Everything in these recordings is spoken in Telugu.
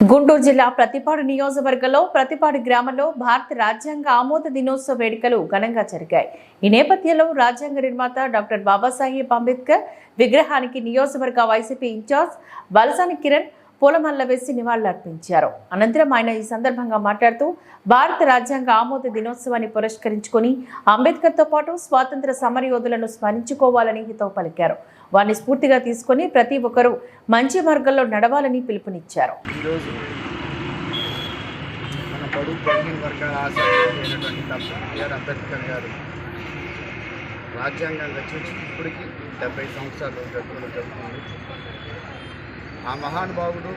గుంటూరు జిల్లా ప్రతిపాడు నియోజకవర్గంలో ప్రతిపాడు గ్రామంలో భారత రాజ్యాంగ ఆమోద దినోత్సవ వేడుకలు ఘనంగా జరిగాయి. ఈ నేపథ్యంలో రాజ్యాంగ నిర్మాత డాక్టర్ బాబాసాహెబ్ అంబేద్కర్ విగ్రహానికి నియోజకవర్గ వైసీపీ ఇన్ఛార్జ్ వలసాని కిరణ్ పూలమల్ల వేసి నివాళులర్పించారు. అనంతరం ఆయన ఈ సందర్భంగా మాట్లాడుతూ భారత రాజ్యాంగ ఆమోద దినోత్సవాన్ని పురస్కరించుకొని అంబేద్కర్తో పాటు స్వాతంత్ర సమరయోధులను స్మరించుకోవాలని హితవు పలికారు. వారిని స్ఫూర్తిగా తీసుకొని ప్రతి ఒక్కరూ మంచి మార్గంలో నడవాలని పిలుపునిచ్చారు. రాజ్యాంగం రచించి ఇప్పటికీ డెబ్బై సంవత్సరాలు జరుపుకుంటూ జరుగుతుంది ఆ మహానుభావుడు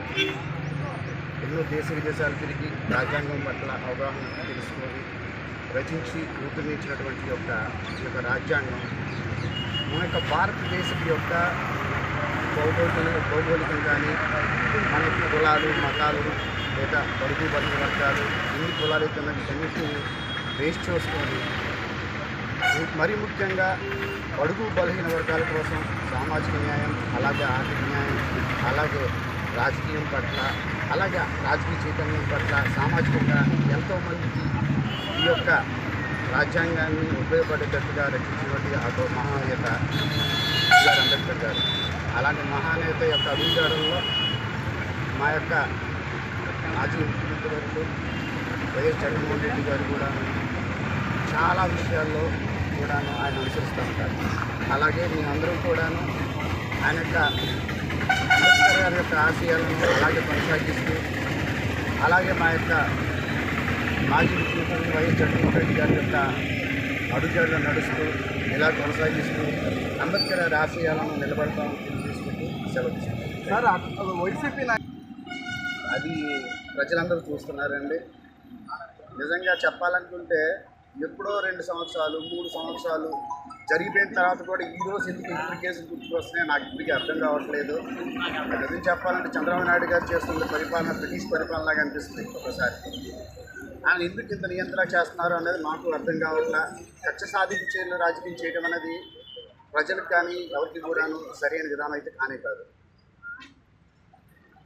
ఎన్నో దేశ విదేశాలు తిరిగి రాజ్యాంగం పట్ల అవగాహన తెలుసుకొని రచించి రూపొందించినటువంటి యొక్క ఈ యొక్క రాజ్యాంగం మన యొక్క భారతదేశం యొక్క భౌగోళిక భౌగోళికం కానీ మన యొక్క కులాలు మతాలు లేదా పరుగు బలిన వర్గాలు ఎన్ని కులాలు అయితే ఉన్నాయి వీటన్నిటిని బేస్ చేసుకొని మరీ ముఖ్యంగా బడుగు బలహీన వర్గాల కోసం సామాజిక న్యాయం అలాగే ఆర్థిక న్యాయం అలాగే రాజకీయం పట్ల అలాగే రాజకీయ చైతన్యం పట్ల సామాజికంగా ఎంతోమందికి ఈ యొక్క రాజ్యాంగాన్ని ఉపయోగపడేటట్టుగా రచించినటువంటి అటో మహానేత బిఆర్ అంబేద్కర్ గారు. అలాంటి మహానేత యొక్క అడుగుజాడల్లో మా యొక్క మాజీ ముఖ్యమంత్రి వైఎస్ జగన్మోహన్ రెడ్డి గారు కూడా చాలా విషయాల్లో కూడాను ఆయన అనుసరిస్తూ ఉంటారు అలాగే మేమందరం కూడాను ఆయన యొక్క అంబేద్కర్ గారి యొక్క ఆశయాలను అలాగే కొనసాగిస్తూ అలాగే మా యొక్క మాజీ ముఖ్యమంత్రి వైఎస్ జగన్మోహన్ రెడ్డి గారి యొక్క అడుగుజాడలో నడుస్తూ ఇలా కొనసాగిస్తూ అంబేద్కర్ గారి ఆశయాలను నిలబడతామని తెలియజేసుకుంటూ సెలవు. సార్ వైసీపీ అది ప్రజలందరూ చూస్తున్నారండి నిజంగా చెప్పాలనుకుంటే ఎప్పుడో రెండు సంవత్సరాలు మూడు సంవత్సరాలు జరిగిపోయిన తర్వాత కూడా ఈ రోజు ఎందుకు ఇప్పుడు కేసులు గుర్తుకొస్తున్నాయి నాకు ఇప్పటికీ అర్థం కావట్లేదు. నిజం చెప్పాలంటే చంద్రబాబు నాయుడు గారు చేస్తున్న పరిపాలన బ్రిటిష్ పరిపాలనలాగా అనిపిస్తుంది ఒకసారి ఆయన ఎందుకు ఇంత నియంత్రణ చేస్తున్నారు అనేది మాకు అర్థం కావట్లా. కక్ష సాధింపు చర్యలు రాజకీయం చేయడం అనేది ప్రజలకు కానీ ఎవరికి కూడాను సరైన విధానం అయితే కానే కాదు.